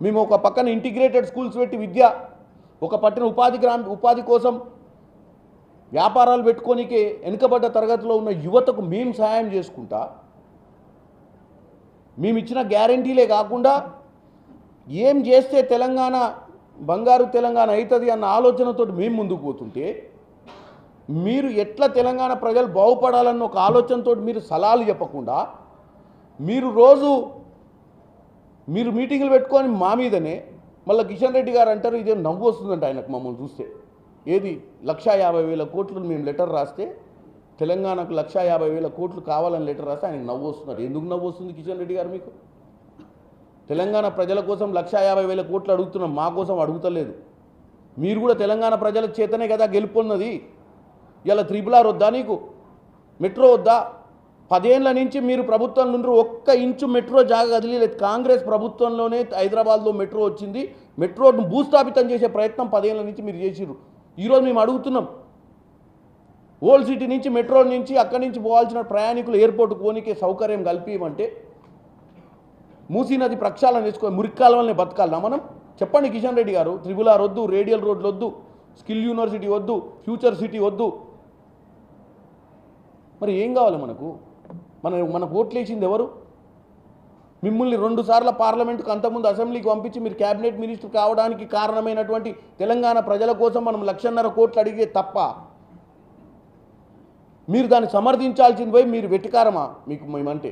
మేము ఒక పక్కన ఇంటిగ్రేటెడ్ స్కూల్స్ పెట్టి విద్య ఒక పట్టిన ఉపాధి గ్రామ ఉపాధి కోసం వ్యాపారాలు పెట్టుకోనికే వెనుకబడ్డ తరగతిలో ఉన్న యువతకు మేము సహాయం చేసుకుంటా. మేము ఇచ్చిన గ్యారంటీలే కాకుండా ఏం చేస్తే తెలంగాణ బంగారు తెలంగాణ అవుతుంది అన్న ఆలోచనతో మేము ముందుకు పోతుంటే మీరు ఎట్లా తెలంగాణ ప్రజలు బాగుపడాలన్న ఒక ఆలోచనతో మీరు సలహాలు చెప్పకుండా మీరు రోజు మీరు మీటింగ్లు పెట్టుకొని మా మీదనే మళ్ళీ కిషన్ రెడ్డి గారు అంటారు ఇదే నవ్వు వస్తుందంట ఆయనకు మమ్మల్ని చూస్తే. ఏది? లక్షా యాభై వేల కోట్లు మేము లెటర్ రాస్తే తెలంగాణకు లక్షా యాభై వేల కోట్లు కావాలని లెటర్ రాస్తే ఆయనకు నవ్వు వస్తున్నారు. ఎందుకు నవ్వు వస్తుంది కిషన్ రెడ్డి గారు మీకు? తెలంగాణ ప్రజల కోసం లక్షా యాభై వేల కోట్లు అడుగుతున్నాం మా కోసం అడుగుతలేదు. మీరు కూడా తెలంగాణ ప్రజల చేతనే కదా గెలుపొన్నది. ఇలా త్రిపుల్ ఆర్ వద్దా నీకు? మెట్రో వద్దా? పదేళ్ళ నుంచి మీరు ప్రభుత్వం నుండి ఒక్క ఇంచు మెట్రో జాగ కదిలేదు కాంగ్రెస్ ప్రభుత్వంలోనే హైదరాబాద్లో మెట్రో వచ్చింది. మెట్రోను భూస్థాపితం చేసే ప్రయత్నం పదేళ్ళ నుంచి మీరు చేసిర్రు. ఈరోజు మేము అడుగుతున్నాం. ఓల్డ్ సిటీ నుంచి మెట్రో నుంచి అక్కడి నుంచి పోవాల్సిన ప్రయాణికులు ఎయిర్పోర్ట్ పోనీకే సౌకర్యం కల్పించమంటే మూసీ నది ప్రక్షాళన చేసుకో మురిక్కాలవల్ని బతకాలనా మనం? చెప్పండి కిషన్ రెడ్డి గారు. త్రిబుల్ ఆర్ వద్దు రేడియల్ రోడ్లు వద్దు స్కిల్ యూనివర్సిటీ వద్దు ఫ్యూచర్ సిటీ వద్దు. మరి ఏం కావాలి మనకు? మన మనకు ఓట్లేసింది ఎవరు? మిమ్మల్ని రెండు సార్లు పార్లమెంట్కి అంతకుముందు అసెంబ్లీకి పంపించి మీరు క్యాబినెట్ మినిస్టర్ కావడానికి కారణమైనటువంటి తెలంగాణ ప్రజల కోసం మనం లక్షన్నర కోట్లు అడిగే తప్ప మీరు దాన్ని సమర్థించాల్సింది పోయి మీరు వెటికారమా మీకు మేమంటే.